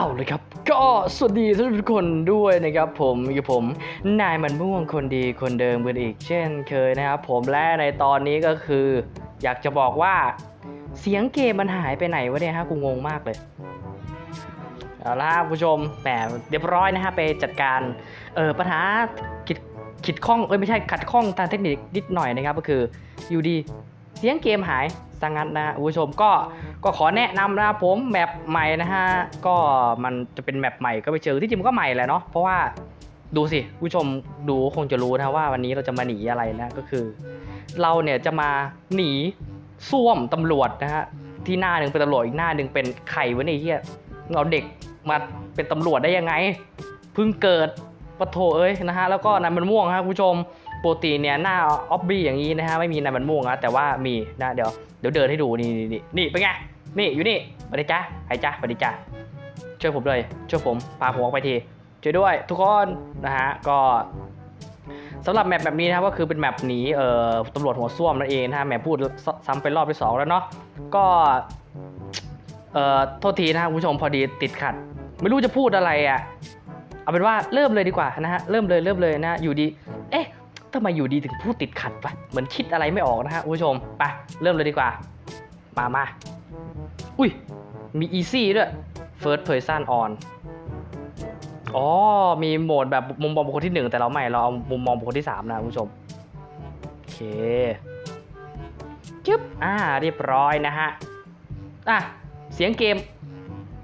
เอาเลยครับ ก็สวัสดีทุกคนด้วยนะครับผมอยู่ผมนายมันม่วงคนดีคนเดิมกันอีกเช่นเคยนะครับผมและในตอนนี้ก็คือ อยากจะบอกว่า เสียงเกมมันหายไปไหนวะเนี่ยฮะกูงงมากเลยเอาละครับคุณผู้ชมแหมเรียบร้อยนะฮะไปจัดการเออปัญหาขิดขิดข้องเอ้ยไม่ใช่ขัดข้องทางเทคนิคนิดหน่อยนะครับก็คืออยู่ดี เสียงเกมหายสังงันนะคุณผู้ชมก็ก็ขอแนะนำนะผมแมปใหม่นะฮะก็มันจะเป็นแมปใหม่ก็ไปเจอที่จริงมันก็ใหม่แหละเนาะเพราะว่าดูสิคุณผู้ชมดูคงจะรู้นะว่าวันนี้เราจะมาหนีอะไรนะก็คือ เราเนี่ยจะมาหนีส้วมตำรวจนะฮะที่หน้าหนึ่งเป็นตำรวจอีกหน้าหนึ่งเป็นไข่วะเนี่ยเฮียเราเด็กมาเป็นตำรวจได้ยังไงเพิ่งเกิดปะโถเอ้ยนะฮะแล้วก็นายมันม่วงฮะคุณผู้ชม ปกติเนี่ยหน้าออบบี้อย่างนี้นะฮะไม่มีนายมันม่วงนะแต่ว่ามีนะเดี๋ยวเดี๋ยวเดินให้ดูนี่นี่นี่นี่เป็นไงนี่อยู่นี่สวัสดีจ้าไอจ้าสวัสดีจ้าช่วยผมเลยช่วยผมพาผมออกไปทีช่วยด้วยทุกคนนะฮะก็สำหรับแมปแบบนี้นะครับก็คือเป็นแมปหนีเอ่อตำรวจหัวส้วมนั่นเองนะฮะแหมพูดซ้ำเป็นรอบที่สองแล้วเนาะก็เอ่อโทษทีนะคุณผู้ชมพอดีติดขัด ไม่รู้จะพูดอะไรอะเอาเป็นว่าเริ่มเลยดีกว่านะฮะเริ่มเลยเริ่มเลยนะอยู่ดี เอ๊ะ ทำไมอยู่ดีถึงพูดติดขัดวะเหมือนคิดอะไรไม่ออกนะฮะคุณผู้ชมไปเริ่มเลยดีกว่า มามาอุ้ย มี easy ด้วย first person on อ๋อ มีโหมดแบบมุมมองบุคคลที่หนึ่งแต่เราไม่ เราเอามุมมองบุคคลที่สามนะคุณผู้ชม โอเคจึ๊บ อ่า เรียบร้อยนะฮะ อะ เสียงเกม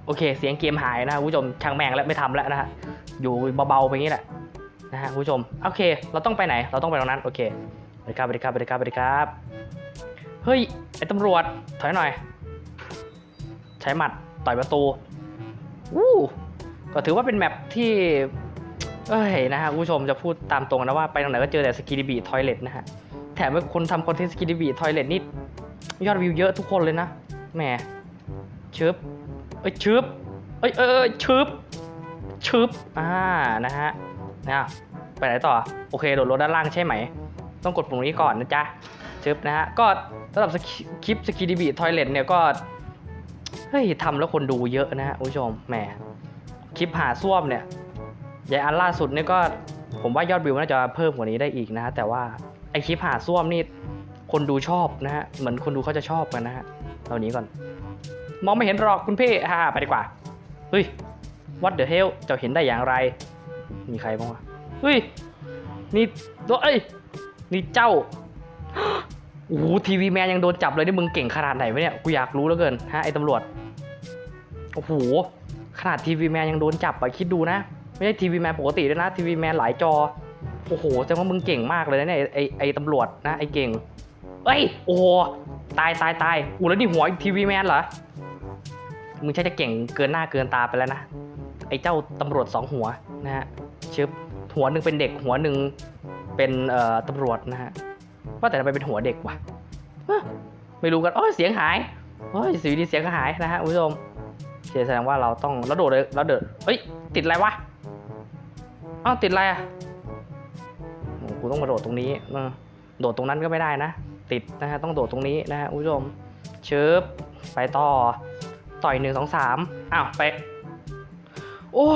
โอเค เสียงเกมหายนะคุณผู้ชม ช่างแม่งแล้วไม่ทำแล้วนะฮะ อยู่เบาๆไปงนี้แหละ นะฮะคุณผู้ชม โอเค เราต้องไปไหน เราต้องไปตรงนั้น โอเคสวัสดีครับสวัสดีครับสวัสดีครับสวัสดีครับ เฮ้ย ไอ้ตำรวจ ถอยหน่อย ใช้หมัด ต่อยประตู วู้ก็ถือว่าเป็นแมปที่ เอ้ยนะฮะคุณผู้ชมจะพูดตามตรงนะว่าไปตรงไหนก็เจอแต่สกีดิบีทอยเลทนะฮะ แถมว่าคนทำคอนเทนต์สกีดิบีทอยเลทนี่ยอดวิวเยอะทุกคนเลยนะ แหมชึบเอ้ยชึบเอ้ยเอ้ยเอ้ยชึบชึบอ่า นะฮะ นะไปไหนต่อ โอเคโดดรถด้านล่างใช่ไหม ต้องกดปุ่มนี้ก่อนนะจ๊ะชึบนะฮะ ก็สำหรับคลิปสกีดิบีทอยเลทเนี่ยก็ เฮ้ยทำแล้วคนดูเยอะนะฮะคุณผู้ชม แหม คลิปหาส้วมเนี่ยใหญ่อันล่าสุดเนี่ยก็ ผมว่ายอดวิวน่าจะเพิ่มกว่านี้ได้อีกนะฮะ แต่ว่าไอคลิปหาส้วมนี่คนดูชอบนะฮะ เหมือนคนดูเขาจะชอบกันนะฮะเอานี้ก่อน มองไม่เห็นหรอกคุณพี่ฮ่าไปดีกว่า เฮ้ย what the hell จ้าเห็นได้อย่างไร มีใครบ้างวะเฮ้ย นี่ตัวเอ้ย นี่เจ้าโอ้โหทีวีแมนยังโดนจับเลยนี่มึงเก่งขนาดไหนวะเนี่ย กูอยากรู้แล้วเกินฮะไอตำรวจ โอ้โห ขนาดทีวีแมนยังโดนจับอะคิดดูนะ ไม่ใช่ทีวีแมนปกติด้วยนะทีวีแมนหลายจอ โอ้โหแสดงว่ามึงเก่งมากเลยนะเนี่ยไอไอไอตำรวจนะไอเก่งเอ้ย โอ้โห ตายตายตายอู้แล้วนี่หัวทีวีแมนเหรอ มึงใช่จะเก่งเกินหน้าเกินตาไปแล้วนะ ไอเจ้าตำรวจสองหัวนะฮะ ชึบหัวหนึ่งเป็นเด็กหัวหนึ่งเป็นเอ่อตำรวจนะฮะว่าแต่ทำไมเป็นหัวเด็กวะไม่รู้กันโอ้ยเสียงหายโอ้ยสีดีเสียงก็หายนะฮะคุณผู้ชมโอเคแสดงว่าเราต้องแล้วโดดเลยแล้วเดินเฮ้ยติดอะไรวะอ้าวติดอะไรอะกูต้องมาโดดตรงนี้เออโดดตรงนั้นก็ไม่ได้นะ ติดนะฮะต้องโดดตรงนี้นะฮะคุณผู้ชมเชิบไปต่อต่อยหนึ่งสองสามอ้าวไปโอ้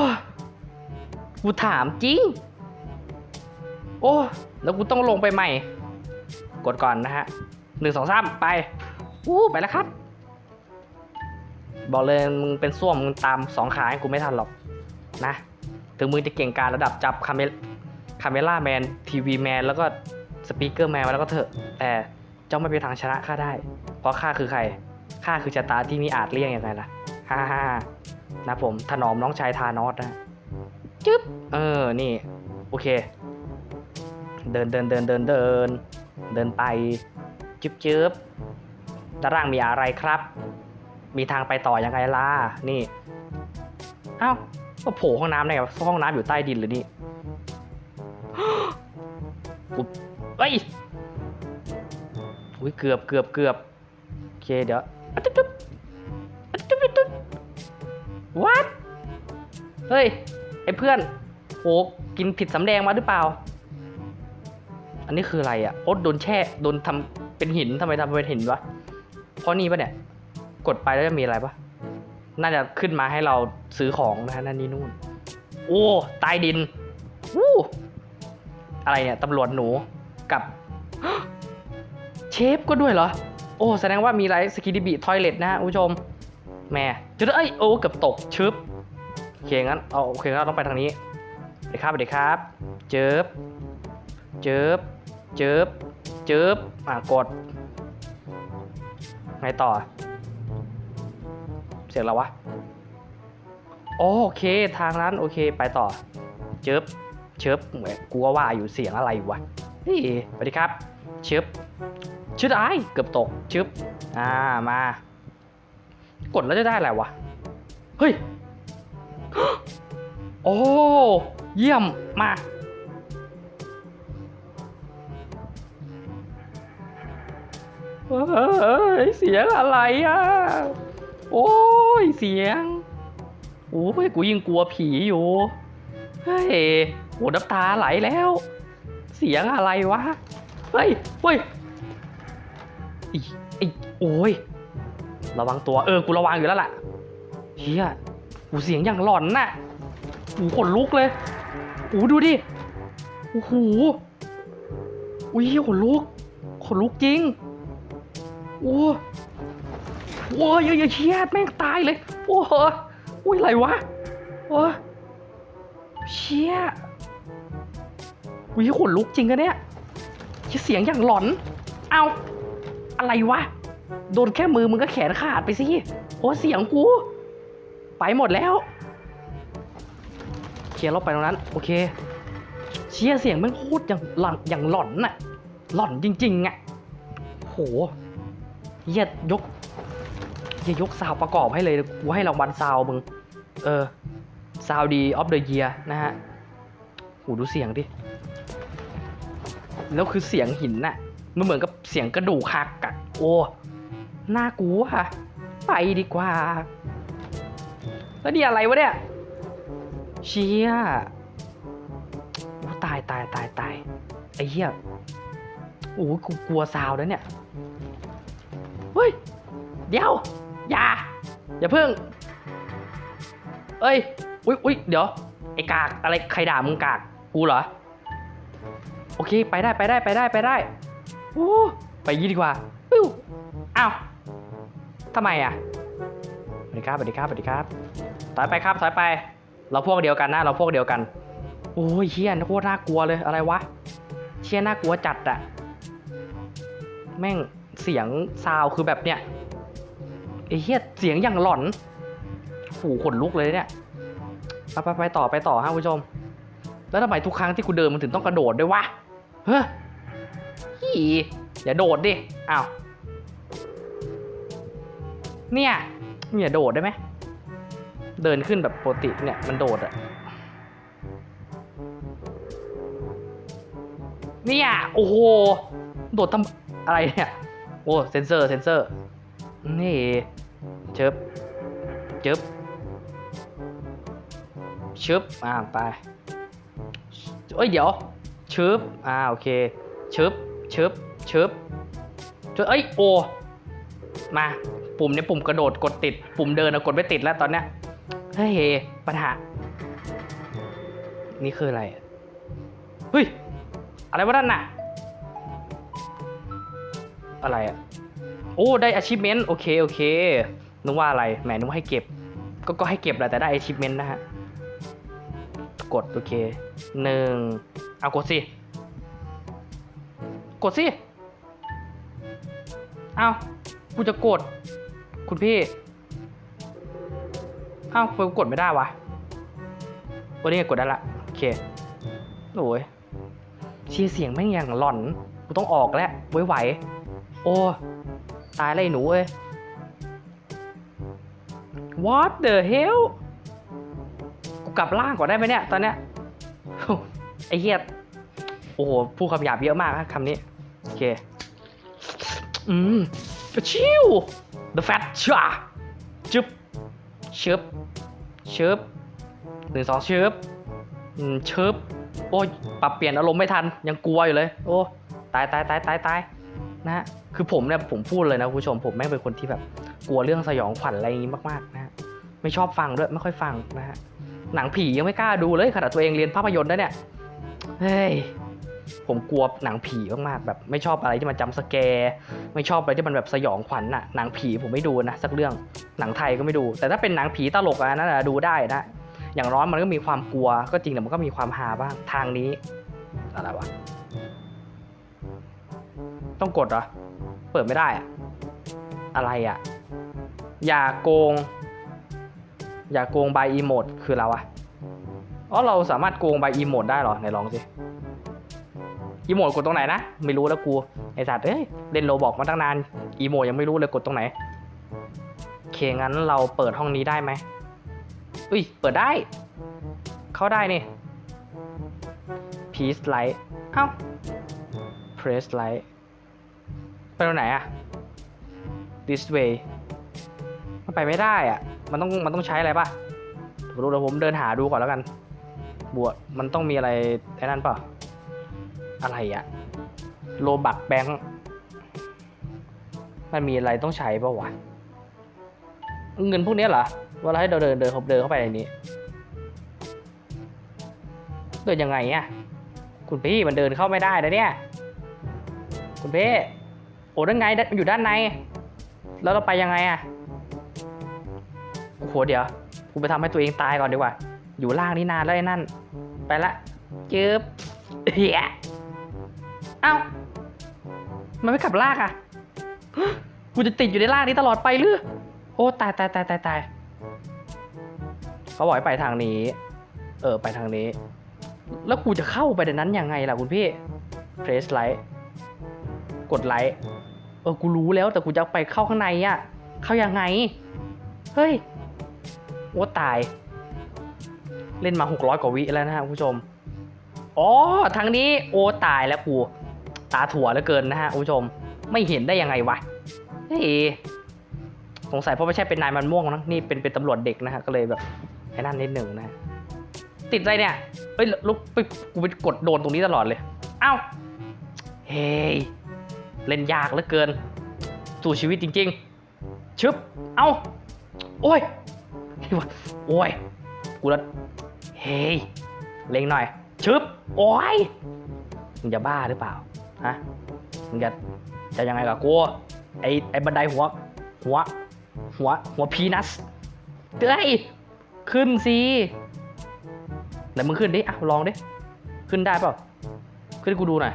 กูถามจริง โอ้ แล้วกูต้องลงไปใหม่ กดก่อนนะฮะหนึ่งสองสามไป อู้ไปแล้วครับ บอกเลยมึงเป็นส้วมมึงตามสองขาให้กูไม่ทันหรอกนะ ถึงมึงจะเก่งการระดับจับคาเมคาเมล่าแมนทีวีแมนแล้วก็สปีกเกอร์แมนมาแล้วก็เถอะ แต่เจ้าไม่เป็นทางชนะข้าได้ เพราะข้าคือใคร ข้าคือชะตาที่มีอาจเลี่ยงยังไงล่ะ ฮ่าฮ่านะผมถนอมน้องชายทานอสนะ จึ๊บ เออ นี่ โอเค เดินเดินเดินเดินเดิน เดินไป จึ๊บจึ๊บด้านล่างมีอะไรครับ มีทางไปต่อยังไงล่ะ นี่ เอ้าก็โผล่ห้องน้ำได้ไงห้องน้ำอยู่ใต้ดินหรือนี่กูเอ้ยอุ้ยเกือบเกือบเกือบโอเคเดี๋ยวจุ๊บจุ๊บจุ๊บจุ๊บ what เฮ้ย อ้เพื่อนโหกินผิดสำแดงมาหรือเปล่า อันนี้คืออะไรอะโอ๊ตโดนแช่โดนทำเป็นหินทำไมทำเป็นหินวะเพราะนี่ปะเนี่ย กดไปแล้วจะมีอะไรปะน่าจะขึ้นมาให้เราซื้อของนะฮะนั่นนี่นู่น โอ้ใต้ดินวู้อะไรเนี่ยตำรวจหนูกับเชฟก็ด้วยเหรอ โอ้ แสดงว่ามีไรสกิดิบิทอยเลตนะฮะผู้ชมแม่จะได้เอ้ยโอ้เกือบตกชึบ โอเคงั้นเอาโอเคงั้นเราต้องไปทางนี้เดี๋ยวครับเดี๋ยวครับ เจิบเจิบเจิบเจิบอะกด ไงต่อ เสียงอะไรวะ โอเคทางนั้นโอเคไปต่อ เจิบเชิบเหมือนกูว่าอยู่เสียงอะไรวะเฮ้ยสวัสดีครับเชิบชึดไอ้เกือบตกชึบอ่ามา กดแล้วจะได้อะไรวะ เฮ้ย โอ้ เยี่ยมมาเฮ้ยเสียงอะไรอะ โอ้ยเสียง โอ้ยกูยิงกลัวผีอยู่ เฮ้ยโหน้ำตาไหลแล้ว เสียงอะไรวะ เฮ้ยเฮ้ยอีไอโอ้ย ระวังตัว เออ กูระวังอยู่แล้วล่ะเฮีย กูเสียงอย่างหลอนน่ะหูขนลุกเลยหูดูดิโอ้โหอุ้ยขนลุกขนลุกจริงโอ้โอ้ยอย่าเชียดแม่งตายเลยโอ้โหอุ้ยอะไรวะโอ้เชี่ยอุ้ยขนลุกจริงอะเนี้ยเสียงอย่างหลอน เอาอะไรวะ โดนแค่มือมึงก็แขนขาดไปสิโอ้เสียงกู ไปหมดแล้วเคลียร์เราไปตรงนั้น โอเค เชียเสียงม่งโคตรอย่างหลอนอย่างหลอนน่ะ หลอนจริงๆอะโหเหี้ยยกเหี้ยยกซาวประกอบให้เลยกูให้รางวัลซาวมึง เออซาวดีออฟเดอะเยียนะฮะโหดูเสียงดิ แล้วคือเสียงหินน่ะ มันเหมือนกับเสียงกระดูกหักอะโอ้ น่ากลัวอะไปดีกว่า แล้วนี่อะไรวะเนี่ย เชี่ยโอ้ตายตายตายตายไอ้เหี้ยโอ้กูกลัวซาวแล้วเนี่ย เฮ้ย เดี๋ยว อย่า อย่าเพิ่ง เอ้ย อุ้ยอุ้ยเดี๋ยว ไอ้กาก อะไร ใครด่ามึงกาก กูเหรอ โอเค ไปได้ ไปได้ ไปได้ ไปได้โอ้ไปยี่ดีกว่า ปิ้ว อ้าวทำไมอะ ดีครับสวัสดีครับสวัสดีครับถอยไปครับถอยไป เราพวกเดียวกันนะ เราพวกเดียวกัน โอ้ยเฮียโคตรน่ากลัวเลยอะไรวะเชี่ยน่ากลัวจัดอะแม่งเสียงซาวคือแบบเนี้ยไอ้เฮียเสียงอย่างหลอนหูขนลุกเลยเนี่ยไปไปไปต่อไปต่อฮะคุณผู้ชม แล้วทำไมทุกครั้งที่กูเดินมันถึงต้องกระโดดด้วยวะเฮ้ยฮีอย่าโดดดิอ้าวเนี่ย เนี่ยโดดได้ไหม เดินขึ้นแบบปกติเนี่ยมันโดดอะเนี่ยโอ้โห โดดทำอะไรเนี่ย โอ้เซนเซอร์เซนเซอร์ นี่เชิบเชิบเชึบอ่าไปเอ้ยเดี๋ยวเชึบอ่าโอเคเชึบเชึบชึบชึบเอ้ยโอมา ปุ่มเนี่ยปุ่มกระโดดกดติด ปุ่มเดินอะกดไม่ติดแล้วตอนเนี้ยเฮ้ยปัญหา นี่คืออะไรเฮ้ยอะไรวะนั่นน่ะ อะไรอะ โอ้ ได้ achievement โอเค โอเค นึกว่าอะไร แหม นึกว่าให้เก็บ ก็ ก็ให้เก็บแหละ แต่ได้ achievement นะฮะ กด โอเค หนึ่ง เอากดสิ กดสิ เอากูจะกด คุณพี่ อ้าวกูกดไม่ได้วะวันนี้กดได้ละ โอเค โอ้ยเชียเสียงแม่งอย่างหลอนกูต้องออกแล้วไว้ไหวๆโอ้ ตายเลยไอ้หนูเอ้ย What the hell กูกลับล่างก่อนได้ไหมเนี่ย ตอนเนี้ยไอ้เหี้ยโอ้โหพูดคำหยาบเยอะมากคำนี้ โอเค อืม ชิว The Fat ช่าจึ๊บชึบชึบหนึ่งสองชึบอืมชึบโอ้ยปรับเปลี่ยนอารมณ์ไม่ทัน ยังกลัวอยู่เลย โอ้ตายตายตายตายตายนะฮะคือผมเนี่ยผมพูดเลยนะคุณผู้ชมผมแม่งเป็นคนที่แบบ กลัวเรื่องสยองขวัญอะไรอย่างงี้มากๆนะฮะไม่ชอบฟังด้วยไม่ค่อยฟังนะฮะหนังผียังไม่กล้าดูเลยขนาดตัวเองเรียนภาพยนตร์นะเนี่ยเฮ้ย ผมกลัวหนังผีมากๆแบบไม่ชอบอะไรที่มันจำสแกร์ไม่ชอบอะไรที่มันแบบสยองขวัญน่ะหนังผีผมไม่ดูนะสักเรื่องหนังไทยก็ไม่ดู แต่ถ้าเป็นหนังผีตลกอะนั่นนะดูได้นะ อย่างน้อยมันก็มีความกลัวก็จริงแต่มันก็มีความฮาบ้างทางนี้อะไรวะต้องกดเหรอเปิดไม่ได้อะอะไรอะอย่าโกง อย่าโกง by emote คืออะไรวะอ๋อเราสามารถโกง by emote ได้เหรอไหนลองสิ อีโมดกดตรงไหนนะไม่รู้แล้วกูไอสัตว์เอ้ยเล่นโลบอกมาตั้งนานอีโมดยังไม่รู้เลยกดตรงไหนโอเคงั้นเราเปิดห้องนี้ได้ไหมอุ้ยเปิดได้ เข้าได้นี่ peace light เอ้า press light ไปตรงไหนอะ this way มันไปไม่ได้อะมันต้องมันต้องใช้อะไรป่ะผมรู้เดี๋ยวผมเดินหาดูก่อนแล้วกัน บวชมันต้องมีอะไรไอ้นั่นเปล่า อะไรอะโลบักแบงค์มันมีอะไรต้องใช้ป่าวะ เงินพวกนี้เหรอเวลาให้เราเดินเดินเขาเดินเข้าไปในนี้ เดินยังไงอะคุณพี่มันเดินเข้าไม่ได้นะเนี่ย คุณพี่โอ้ด้านไงมันอยู่ด้านใน แล้วเราไปยังไงอะโอ้โหเดี๋ยวกูไปทำให้ตัวเองตายก่อนดีกว่า อยู่ล่างนี่นานแล้วไอ้นั่น ไปละจึ๊บเฮีย เอ้า มันไม่กลับลางอะกูจะติดอยู่ในลางนี้ตลอดไปหรือ โอ้ตายตายตายตายตายเขาบอกให้ไปทางนี้ เออไปทางนี้ แล้วกูจะเข้าไปในนั้นยังไงล่ะคุณพี่ press light กดไลค์เออ กูรู้แล้วแต่กูจะไปเข้าข้างในอะเข้ายังไง เฮ้ย โอ้ตาย เล่นมา 600 กว่าวิแล้วนะครับผู้ชม อ๋อ ทางนี้ โอ้ตายแล้วกู ตาถั่วเหลือเกินนะฮะคุณผู้ชมไม่เห็นได้ยังไงวะเฮ้ยสงสัยเพราะไม่ใช่เป็นนายมันม่วงนะนี่เป็นเป็นตำรวจเด็กนะฮะก็เลยแบบไอ้นั่นนิดหนึ่งนะฮะติดอะไรเนี่ยเฮ้ยลุกไปกูไปกดโดนตรงนี้ตลอดเลยเอ้าเฮ้ยเล่นยากเหลือเกินสู่ชีวิตจริง ๆ ชึบ เอ้า โอ้ยโอ้ย กูล้วเฮ้ย เล็งหน่อย ชึบ โอ้ย มึงจะบ้าหรือเปล่า ฮะมึงจะจะยังไงกับกูไอไอบันไดหัว หัว หัว หัวพีนัสเฮ้ยขึ้นสิไหนมึงขึ้นดิอะลองดิ ขึ้นได้เปล่าขึ้นกูดูหน่อย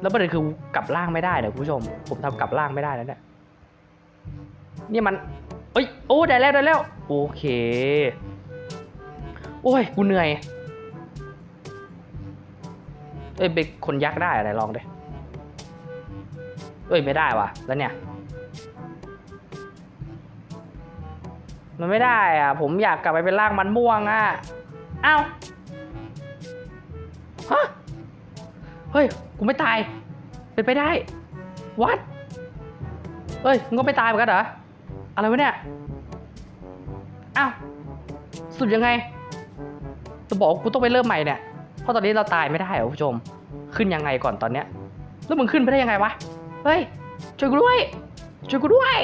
แล้วประเด็นคือกลับล่างไม่ได้เนี่ยคุณผู้ชม ผมทำกลับล่างไม่ได้แล้วเนี่ยนี่มันเอ้ยโอ้ได้แล้วได้แล้ว โอเค โอ้ยกูเหนื่อย เอ้ยเป็นคนยักษ์ได้อะไรลองดิเอ้ยไม่ได้ว่ะ แล้วเนี่ย มันไม่ได้อะ ผมอยากกลับไปเป็นร่างมันม่วงอะเอ้าฮะเฮ้ยกูไม่ตาย เป็นไปได้วัดเฮ้ยมึงก็ไม่ตายเหมือนกันเหรออะไรวะเนี่ยอ้าวสุดยังไงจะบอกกูต้องไปเริ่มใหม่เนี่ย เพราะตอนนี้เราตายไม่ได้เหรอคุณผู้ชม ขึ้นยังไงก่อนตอนเนี้ย แล้วมึงขึ้นไปได้ยังไงวะ เฮ้ย ช่วยกูด้วย ช่วยกูด้วย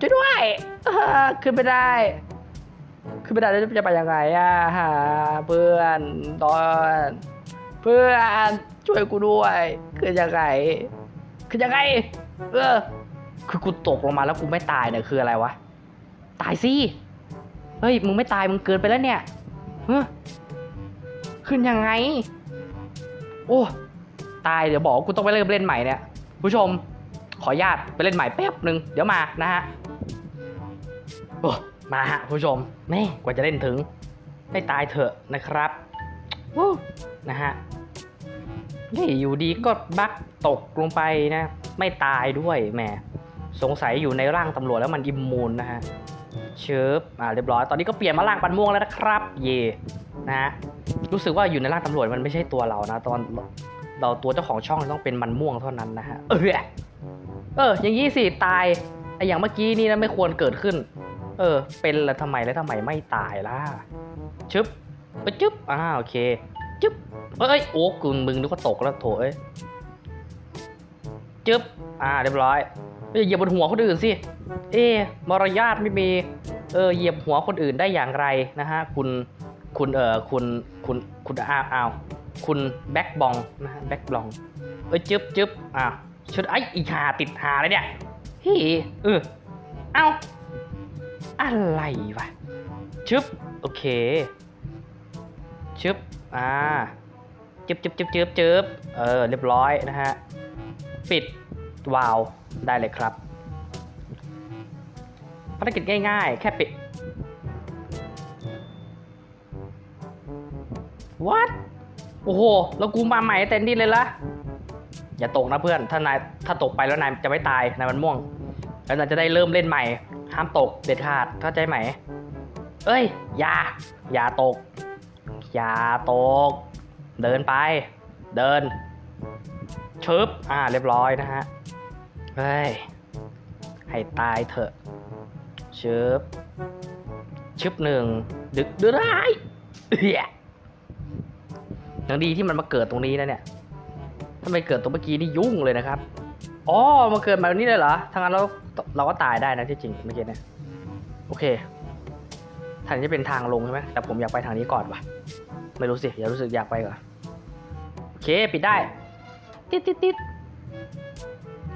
ช่วยด้วยขึ้นไปได้ ขึ้นไปได้แล้วจะไปยังไงอะเพื่อนตอนเพื่อนช่วยกูด้วยคือยังไงคือยังไง เออ คือกูตกลงมาแล้วกูไม่ตายเนี่ยคืออะไรวะ ตายสิ เฮ้ย มึงไม่ตายมึงเกินไปแล้วเนี่ยเฮ้ย ขึ้นยังไง โอ้ตายเดี๋ยวบอกกูต้องไปเริ่มเล่นใหม่เนี่ยผู้ชม ขออนุญาตไปเล่นใหม่แป๊บหนึ่งเดี๋ยวมานะฮะโอ้มาฮะผู้ชมแม่กว่าจะเล่นถึง ได้ตายเถอะนะครับวู้นะฮะนี่อยู่ดีก็บักตกลงไปนะ ไม่ตายด้วยแหมสงสัยอยู่ในร่างตำรวจแล้วมันอิมมูนนะฮะ เชิบอ่าเรียบร้อย ตอนนี้ก็เปลี่ยนมาร่างปันม่วงแล้วนะครับ เย่นะฮะรู้สึกว่าอยู่ในร่างตำรวจมันไม่ใช่ตัวเรานะ ตอนเราตัวเจ้าของช่องต้องเป็นมันม่วงเท่านั้นนะฮะ เออ เออ อย่างนี้สิตายไออย่างเมื่อกี้นี่นะไม่ควรเกิดขึ้น เออ เป็นแล้วทำไมแล้วทำไมไม่ตายล่ะ ชึบเอ้ยจึ๊บ อ่า โอเค จึ๊บเอ้ย โอ้กูมึงนึกว่าตกแล้วโถเอ้ย จึ๊บ อ่า เรียบร้อยอย่าเหยียบบนหัวคนอื่นสิ เอ๊ะมารยาทไม่มี เออ เหยียบหัวคนอื่นได้อย่างไรนะฮะ คุณ คุณ เออคุณ คุณ คุณอ้าวอ้าวคุณแบ็กบองนะฮะ แบ็กบอง เอ้ย จึ๊บจึ๊บอ้าวชุดไอ้อีหาติดหาเลยเนี่ยฮ้เออเอ้า อะไรวะ ชึบ โอเค ชึบ อ่า จึบจึ๊บจึ๊บจึ๊บจึ๊บเออ เรียบร้อยนะฮะ ปิด วาล์วได้เลยครับ ภารกิจง่ายๆ แค่ปิด what โอ้โห แล้วกูมาใหม่เต็มที่เลยละอย่าตกนะเพื่อน ถ้านาย ถ้าตกไปแล้วนายจะไม่ตาย นายมันม่วง แล้วนายจะได้เริ่มเล่นใหม่ ห้ามตกเด็ดขาด เข้าใจไหม เอ้ย อย่า อย่าตก อย่าตก เดินไป เดิน ชึบอ่าเรียบร้อยนะฮะเฮ้ยให้ตายเถอะชึบชึบหนึ่งดึกดือร้ายเอียยังดีที่มันมาเกิดตรงนี้นะเนี่ยถ้าไม่เกิดตรงเมื่อกี้นี่ยุ่งเลยนะครับอ๋อมาเกิดแบบนี้เลยเหรอทางนั้นเราเราก็ตายได้นะที่จริงเมื่อกี้เนี่ยโอเคทางนี้จะเป็นทางลงใช่ไหมแต่ผมอยากไปทางนี้ก่อนว่ะ ไม่รู้สิอย่ารู้สึกอยากไปก่อนโอเค ปิดได้ ติดติดติด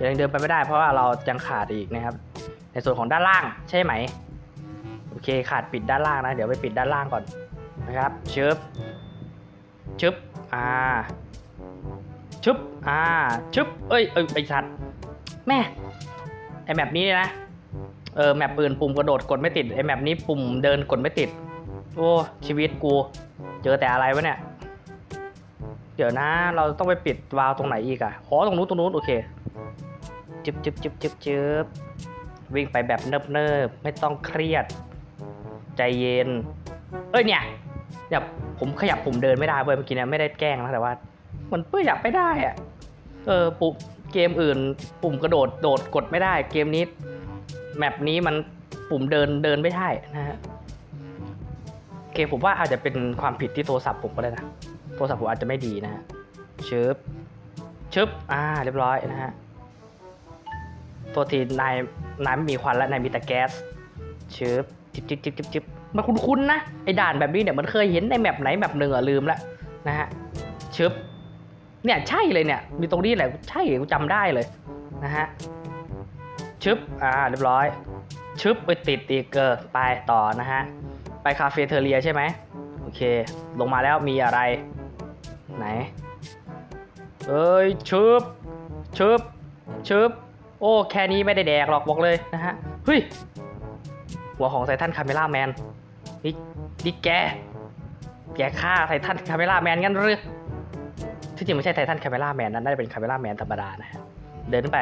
ยังเดินไปไม่ได้ เพราะว่าเรายังขาดอีกนะครับ ในส่วนของด้านล่างใช่ไหม โอเคขาดปิดด้านล่างนะ เดี๋ยวไปปิดด้านล่างก่อนนะครับชึบชึบอ่าชึบอ่าชึบเอ้ยเอ้ยไอสัตว์แม่ไอแมปนี้นะเออแมปอื่นปุ่มกระโดดกดไม่ติดไอแมปนี้ปุ่มเดินกดไม่ติด โอ้ชีวิตกู เจอแต่อะไรวะเนี่ย เดี๋ยวนะ เราต้องไปปิดวาล์วตรงไหนอีกอะอ๋อตรงนู้นตรงนู้นโอเคจึบจึบจึบจึบจึบวิ่งไปแบบเนิบเนิบไม่ต้องเครียด ใจเย็น เอ้ยเนี่ยเนี่ยผมขยับผมเดินไม่ได้เว้ยเมื่อกี้เนี่ยไม่ได้แกล้งนะแต่ว่า มันเพื่ออยากไม่ได้อะเออปุ่มเกมอื่น ปุ่มกระโดดโดดกดไม่ได้ เกมนี้แมปนี้มันปุ่มเดินเดินไม่ได้นะฮะโอเคผมว่าอาจจะเป็นความผิดที่โทรศัพท์ผมก็ได้นะ โทรศัพท์ผมอาจจะไม่ดีนะฮะชึบชึบอ่า เรียบร้อยนะฮะโทษทีนายนายไม่มีควันแล้วนายมีแต่แก๊สชึบจิบจิบจิบจิบจิบมันคุ้นๆนะไอ้ด่านแบบนี้เนี่ยมันเคยเห็นในแมปไหนแมปหนึ่งอะลืมล้วนะฮะชึบเนี่ยใช่เลยเนี่ย มีตรงนี้แหละใช่กูจำได้เลยนะฮะชึบอ่าเรียบร้อยชึบไปติดอีกเกอร์ไปต่อนะฮะไปคาเฟ่เทอเรียใช่ไหมโอเค ลงมาแล้วมีอะไร ไหน เอ้ยชึบชึบชึบโอ้ แค่นี้ไม่ได้แดกหรอกบอกเลยนะฮะ เฮ้ย หัวของไททันคาเมล่าแมนนี่นี่แก แกฆ่าไททันคาเมล่าแมนงั้นหรือที่จริงไม่ใช่ไททันคาเมล่าแมนนั้นน่าจะเป็นคาเมล่าแมนธรรมดานะฮะ เดินไป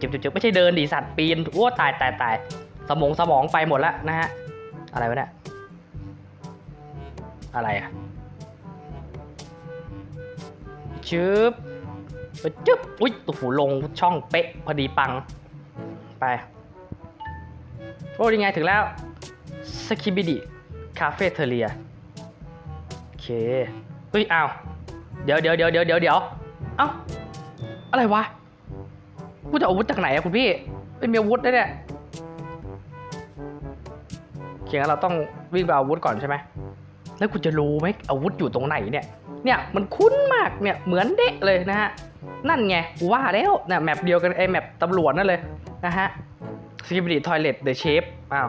จุบจุบจุบไม่ใช่เดินดิสัตว์ปีนโอ้ตายตายตายสมองสมองไปหมดแล้วนะฮะ อะไรวะเนี่ย อะไรอะ ชึบไปจึ๊บอุ้ยโอ้โหลงช่องเป๊ะพอดีปัง ไป โอ้ยังไงถึงแล้วสกิบิดิคาเฟ่เทเรียโอเคเฮ้ยอ้าวเดี๋ยวเดี๋ยวเดี๋ยวเดี๋ยวเดี๋ยวเดี๋ยวเอ้าอะไรวะกูจะเอาวุธจากไหนอะคุณพี่ไม่มีอาวุธนะเนี่ยเคงั้นเราต้องวิ่งไปเอาวุธก่อนใช่ไหมแล้วคุณจะรู้ไหมอาวุธอยู่ตรงไหนเนี่ย เนี่ยมันคุ้นมากเนี่ยเหมือนเดะเลยนะฮะนั่นไงว่าแล้วเนี่ยแมปเดียวกันไอแมปตำรวจนั่นเลยนะฮะสกิปดีทอยเลตเดอะเชฟอ้าว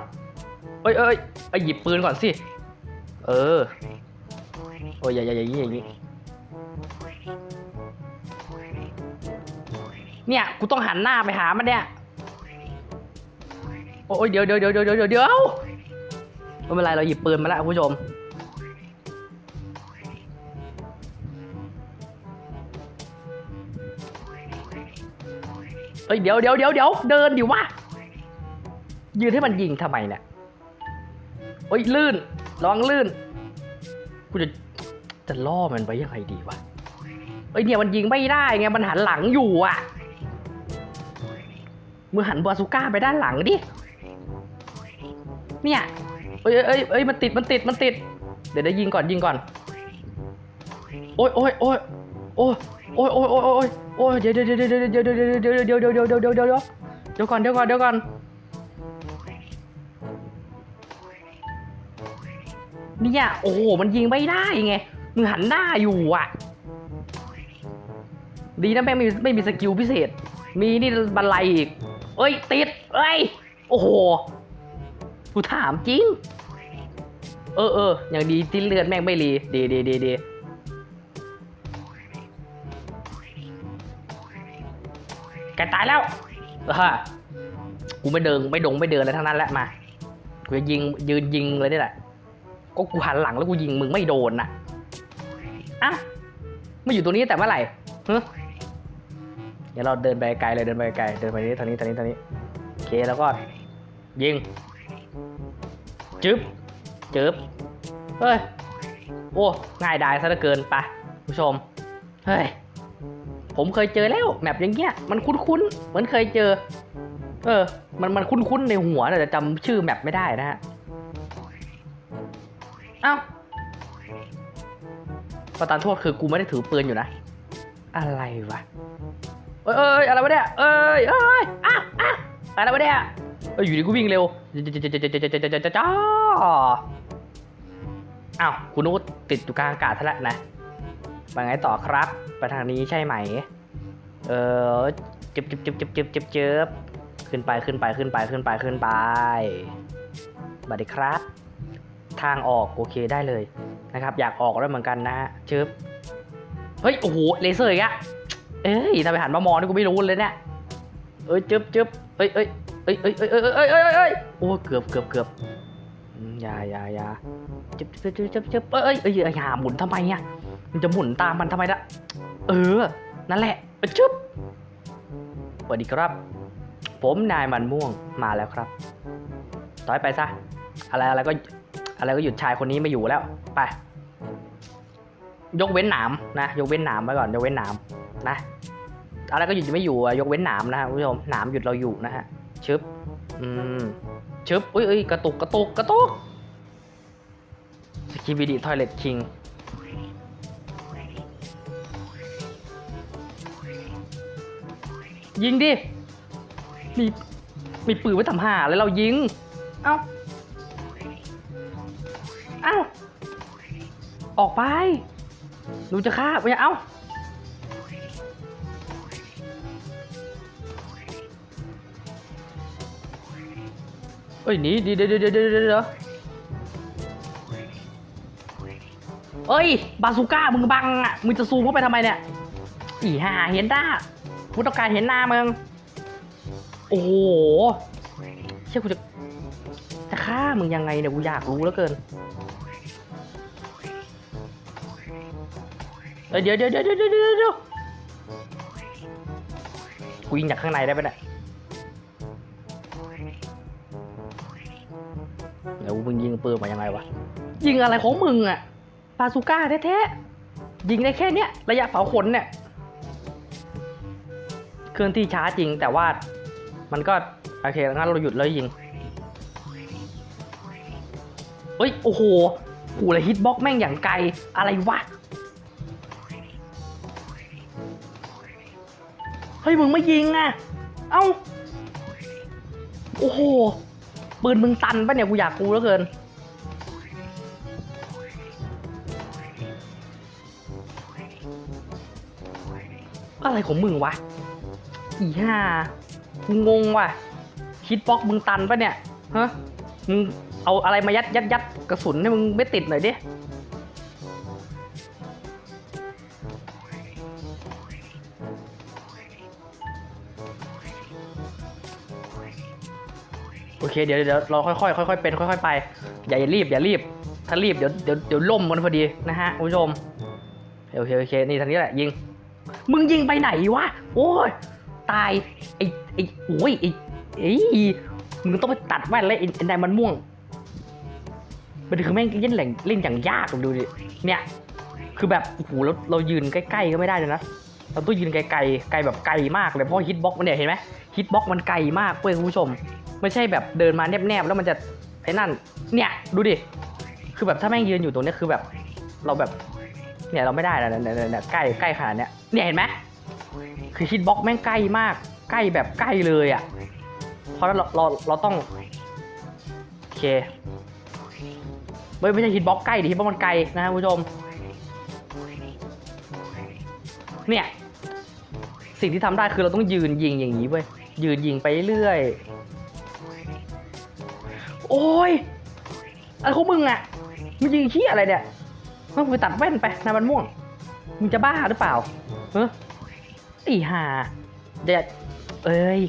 เอ้ยเอ้ยไอหยิบปืนก่อนสิ เออ โอ้ยอย่าอย่าอย่าอย่างนี้อย่างนี้ เนี่ย กูต้องหันหน้าไปหามันเนี่ย โอ้ยเดี๋ยวเดี๋ยวเดี๋ยวเดี๋ยวเดี๋ยวเดี๋ยวไม่เป็นไรเราหยิบปืนมาแล้วคุณผู้ชม เอ้ยเดี๋ยวเดี๋ยวเดี๋ยวเดี๋ยวเดินดิวะยืนให้มันยิงทำไมเนี่ยโอ้ยลื่นระวังลื่นกูจะจะล่อมันไว้ยังไงดีวะเอ้ยเนี่ยมันยิงไม่ได้ไงมันหันหลังอยู่อะมือหันบาซูก้าไปด้านหลังดิเนี่ยเอ้ยเอ้ยเอ้ยมันติดมันติดมันติด เดี๋ยวเดี๋ยวยิงก่อนยิงก่อน โอ้ยโอ้ยโอ้ยโอ้ย โอ้ยโอ้ยโอ้ยโอ้ยโอ้ยเดี๋ยวเดี๋ยวเดี๋ยวเดี๋ยวเดี๋ยวเดี๋ยวเดี๋ยวเดี๋ยวเดี๋ยวเดี๋ยวเดี๋ยวเดี๋ยวเดี๋ยวดี๋ยวก่อนเดี๋ยวก่อนเดี๋ยวก่อนเนี่ยโอ้โหมันยิงไม่ได้ไงมึงหันหน้าอยู่อะ ดีนะแม่งไม่มีไม่มีสกิลพิเศษ มีนี่บันไลอีกเอ้ยติดเอ้ยโอ้โหกูถามจริง เออเอออย่างดีที่เลือดแม่งไม่รีดีดีดีดี แกตายแล้วเออกูไม่เดินไม่ดงไม่เดินอะไรทั้งนั้นแหละมากูจะยิงยืนยิงเลยนี่แหละก็กูหันหลังแล้วกูยิงมึงไม่โดนน่ะอะไม่อยู่ตรงนี้แต่เมื่อไหร่เฮ้เดี๋ยวเราเดินไปไกลเลยเดินไปไกลเดินไปนี้ทางนี้ทางนี้ทางนี้โอเคแล้วก็ยิงจึ๊บจึ๊บเฮ้ยโอ้ง่ายดายซะเหลือเกินไปผู้ชมเฮ้ย ผมเคยเจอแล้วแมปอย่างเงี้ยมันคุ้นๆเหมือนเคยเจอ เออ มันมันคุ้นๆในหัวแต่จำชื่อแมปไม่ได้นะฮะเอ้าประทานโทษคือกูไม่ได้ถือปืนอยู่นะ อะไรวะเอ้ยเอ้ยอะไรวะเนี่ยเอ้ยเอ้ยอ้าวอ้าวอะไรวะเนี่ยเอ้ยอยู่ดีกูวิ่งเร็วจ้าอ้าวคุณนุชติดอยู่กลางอากาศซะแล้วนะ ไปไงต่อครับ ไปทางนี้ใช่ไหม เออจึบจึบจึบจึบจึบจึบจึบขึ้นไปขึ้นไปขึ้นไปขึ้นไปขึ้นไปบัดดีครับ ทางออกโอเคได้เลยนะครับ อยากออกแล้วเหมือนกันนะฮะจึบเฮ้ยโอ้โหเลเซอร์อีกอะเอ้ยทำไมหันมามองนี่กูไม่รู้เลยเนี่ยเอ้ยจึบจึบเอ้ยเอ้ยเอ้ยเอ้ยเอ้ยเอ้ยเอ้ยเอ้ยเอ้ยเอ้ยโอ้เกือบเกือบเกือบอย่าอย่าอย่าจึบจึบจึบจึบจึ๊บเอ้ยเอ้ยอ้ยอย่าหมุนทำไมอะ มันจะหมุนตามมันทำไมละเออ นั่นแหละจึ๊บสวัสดีครับ ผมนายมันม่วงมาแล้วครับ ต่อยไปซะ อะไรอะไรก็ อะไรก็หยุดชายคนนี้ไม่อยู่แล้ว ไป ยกเว้นหนามนะ ยกเว้นหนามไว้ก่อน ยกเว้นหนามนะ อะไรก็หยุดไม่อยู่ยกเว้นหนามนะคุณผู้ชม หนามหยุดเราอยู่นะฮะ ชึบ อืม ชึบ อุ้ยอุ้ยกระตุก กระตุก กระตุกสกิบิดิทอยเลตคิง ยิงดิ มี มีปืนไว้ทำห่าแล้วเรายิง เอ้า เอ้า ออกไป หนูจะฆ่าไม่เอ้า เอ้ยหนีเดี๋ยวเดี๋ยวเดี๋ยวเดี๋ยวเดี๋ยวเอ้ย บาซูก้ามึงบังอะ มึงจะซูมเข้าไปทำไมเนี่ยอีห่าเห็นหน้า กูต้องการเห็นหน้ามึง โอ้โห เชื่อกูจะ จะฆ่ามึงยังไงเนี่ยกูอยากรู้แล้วเกินเอ้ยเดี๋ยวเดี๋ยวเดี๋ยวเดี๋ยวเดี๋ยวเดี๋ยวกูยิงจากข้างในได้ปะเนี่ยเดี๋ยวมึงยิงปืนมายังไงวะ ยิงอะไรของมึงอะปาซูก้าแท้ๆ ยิงได้แค่เนี้ยระยะเผาขนเนี่ย เคลื่อนที่ช้าจริง แต่ว่ามันก็ โอเคงั้นเราหยุดแล้วยิงเฮ้ย โอ้โหกูเลยฮิตบ็อกแม่งอย่างไกลอะไรวะ เฮ้ย มึงไม่ยิงอะเอ้า โอ้โห ปืนมึงตันปะเนี่ย กูอยากกูแล้วเกิน อะไรของมึงวะ อีห่ากูงงว่ะ คิดบล็อกมึงตันปะเนี่ยฮะมึงเอาอะไรมายัดยัดยัดกระสุนให้มึงไม่ติดหน่อยดิโอเคเดี๋ยวเดี๋ยวเราค่อยๆค่อยๆเป็นค่อยๆไปอย่าอย่ารีบ อย่ารีบ ถ้ารีบเดี๋ยวเดี๋ยวเดี๋ยวล่มกันพอดีนะฮะคุณผู้ชมโอเคโอเคนี่ทางนี้แหละยิง มึงยิงไปไหนวะโอ้ย ตายไอ้ไอ้โอ้ยไอ้ไอ้มึงต้องไปตัดแว่นแล้วไอ้ไอ้นายมันม่วงมันคือแม่งเล่นแหล่งเล่นอย่างยากดูดิเนี่ยคือแบบโอ้โหเราเรายืนใกล้ๆก็ไม่ได้เลยนะเราต้องยืนไกลๆไกลแบบไกลมากเลยเพราะฮิตบ็อกมันเนี่ยเห็นไหมฮิตบ็อกมันไกลมากเว้ยคุณผู้ชม ไม่ใช่แบบเดินมาแนบๆแล้วมันจะไอ้นั่น เนี่ยดูดิคือแบบถ้าแม่งยืนอยู่ตรงเนี้ยคือแบบ เราแบบเนี่ยเราไม่ได้นะเนี่ยเนี่ยเนี่ยใกล้ใกล้ขนาดเนี้ยเนี่ยเห็นไหม คือฮิตบ็อกแม่งใกล้มาก ใกล้แบบใกล้เลยอะ เพราะนั้นเราเราเราต้อง โอเคไม่ไม่ใช่ฮิตบ็อกใกล้ดิฮิตบ็อกมันไกลนะฮะคุณผู้ชม เนี่ย สิ่งที่ทำได้คือเราต้องยืนยิงอย่างนี้เว้ย ยืนยิงไปเรื่อย โอ้ยอะไรของมึงอะมึงยิงขี้อะไรเนี่ยมึงไปตัดแว่นไปนามันม่วง มึงจะบ้าหรือเปล่าเฮ้ อีห่าอย่าเอ้ย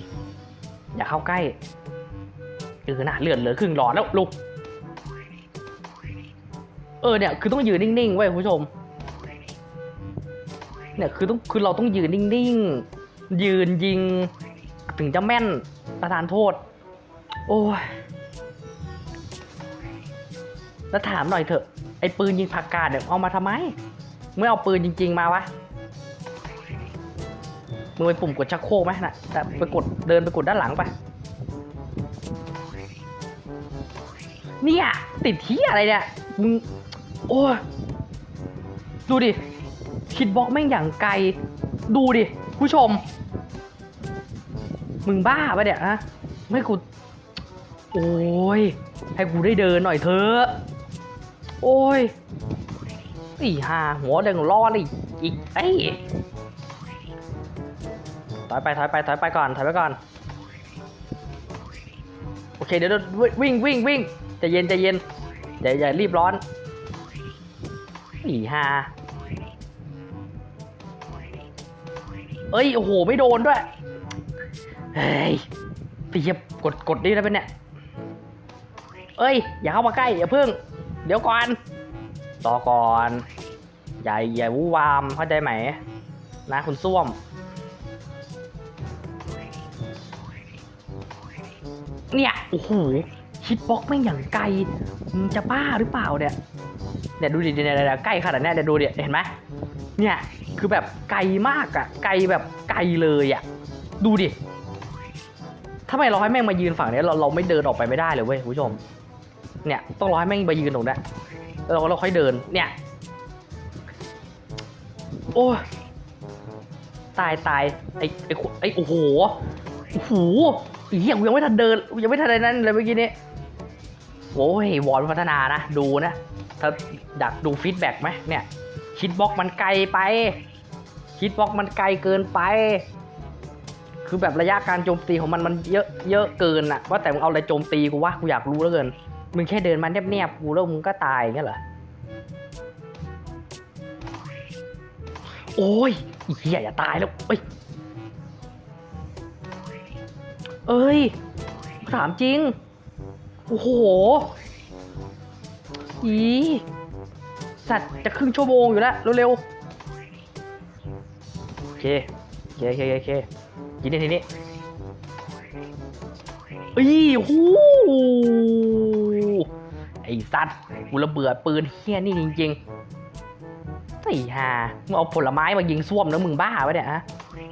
อย่าเข้าใกล้เออนะเลือดเหลือครึ่งหลอดแล้วลุกเออเนี่ยคือต้องยืนนิ่งๆไว้คุณผู้ชม เนี่ยคือต้องคือเราต้องยืนนิ่งๆ ยืนยิง ถึงจะแม่นประธานโทษ โอ้ยแล้วถามหน่อยเถอะไอ้ปืนยิงผักกาดเนี่ยเอามาทำไมไม่เอาปืนจริง ๆ มาวะ มึงไปปุ่มกดชักโครกไหมน่ะแต่ไปกดเดินไปกดด้านหลังไป เนี่ย ติดที่อะไรเนี่ย มึง โอ้ยดูดิ คิดบล็อกแม่งอย่างไกล ดูดิ ผู้ชม มึงบ้าปะเนี่ยฮะไม่กู โอ้ย ให้กูได้เดินหน่อยเถอะ โอ้ยอีห่าหัวแดงล้อเลยอีกเอ้ ถอยไปถอยไปถอยไปก่อนถอยไปก่อน โอเคเดี๋ยวเดี๋ยววิ่งวิ่งวิ่งจะเย็นจะเย็นอย่าอย่ารีบร้อนอีห่าเอ้ยโอ้โหไม่โดนด้วย เฮ้ยเปียบกดกดนี่ได้ปะเนี่ย เอ้ย อย่าเข้ามาใกล้อย่าเพิ่ง เดี๋ยวก่อนรอก่อน อย่าอย่าวู่วามเข้าใจไหม นะคุณส้วม เนี่ยโอ้โหฮิตบ็อกแม่งอย่างไกลมึงจะบ้าหรือเปล่าเนี่ยเนี่ยดูดิเนี่ยเนี่ยเนี่ยใกล้ขนาดเนี้ยเดี๋ยวดูดิเห็นไหมเนี่ยคือแบบไกลมากอะไกลแบบไกลเลยอะดูดิทำไมเราให้แม่งมายืนฝั่งเนี้ยเราเราไม่เดินออกไปไม่ได้เลยเว้ยคุณผู้ชม เนี่ยต้องรอให้แม่งมายืนตรงนี้แล้วเราเราค่อยเดินเนี่ย โอ้ยตายตายไอ้ไอ้ไอ้โอ้โหโอ้โห อีเหี้ยกูยังไม่ทันเดินยังไม่ทันอะไรนั้นเลยเมื่อกี้นี้โอ้ยวอนพัฒนานะ ดูนะ ถ้าอยากดูฟีดแบ็กไหมเนี่ยคิดบล็อกมันไกลไป คิดบล็อกมันไกลเกินไป คือแบบระยะการโจมตีของมันมันเยอะเยอะเกินอะว่าแต่มึงเอาอะไรโจมตีกูวะกูอยากรู้เหลือเกิน มึงแค่เดินมาแนบๆกูแล้วมึงก็ตายงเงี้ยเหรอโอ้ยอีเหี้ยอย่าตายแล้วเอ้ย เอ้ยถามจริง โอ้โห อี สัตว์จะครึ่งชั่วโมงอยู่แล้ว เร็วๆโอเคโอเคโอเคโอเคยินดีทีนี้อีหูไอ้สัตว์กูระเบื่อปืนเฮี้ยนี่จริงๆไอ้ห่ามึงเอาผลไม้มายิงส้วมนะมึงบ้าปะเนี่ยฮะ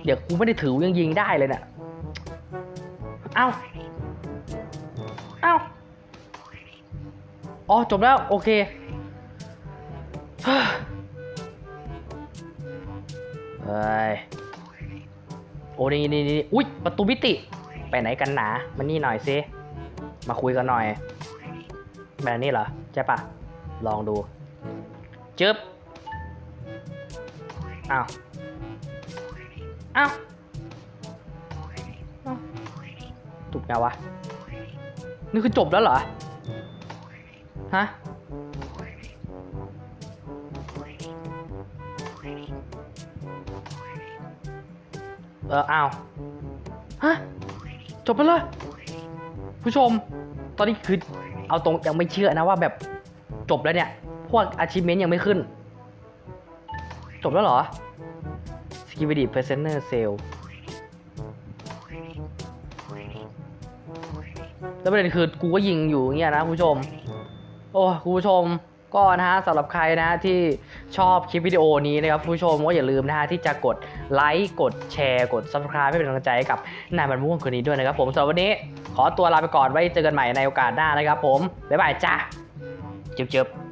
เดี๋ยวกูไม่ได้ถือยังยิงได้เลยเนี่ย อ้าเอ้าอ๋อจบแล้ว โอเค เฮ้ย โอ้นี่นี่นี่อุ้ยประตูมิติ ไปไหนกันหนา มานี่หน่อยซิ มาคุยกันหน่อย แบบนี้เหรอ ใช่ปะ ลองดู จึ๊บ อ้าว อ้าว ถูกไงวะ นี่คือจบแล้วเหรอ ฮะ เอออ้าว ฮะ จบไปเลยผู้ชม ตอนนี้คือเอาตรงยังไม่เชื่อนะว่าแบบจบแล้วเนี่ย พวก achievement ยังไม่ขึ้น จบแล้วเหรอ s k i b i d y แล้วประเด็นคือกูก็ยิงอยู่เงี้ยนะคุณผู้ชม โอ้คุณผู้ชมก็นะฮะสำหรับใครนะที่ชอบคลิปวิดีโอนี้นะครับคุณผู้ชมก็อย่าลืมนะฮะที่จะกดไลค์กดแชร์กด subscribe ให้เป็นกำลังใจให้กับนายมันม่วงคนนี้ด้วยนะครับผมสำหรับวันนี้ขอตัวลาไปก่อนไว้เจอกันใหม่ในโอกาสหน้านะครับผม บ๊ายบายจ้าเจ็บๆ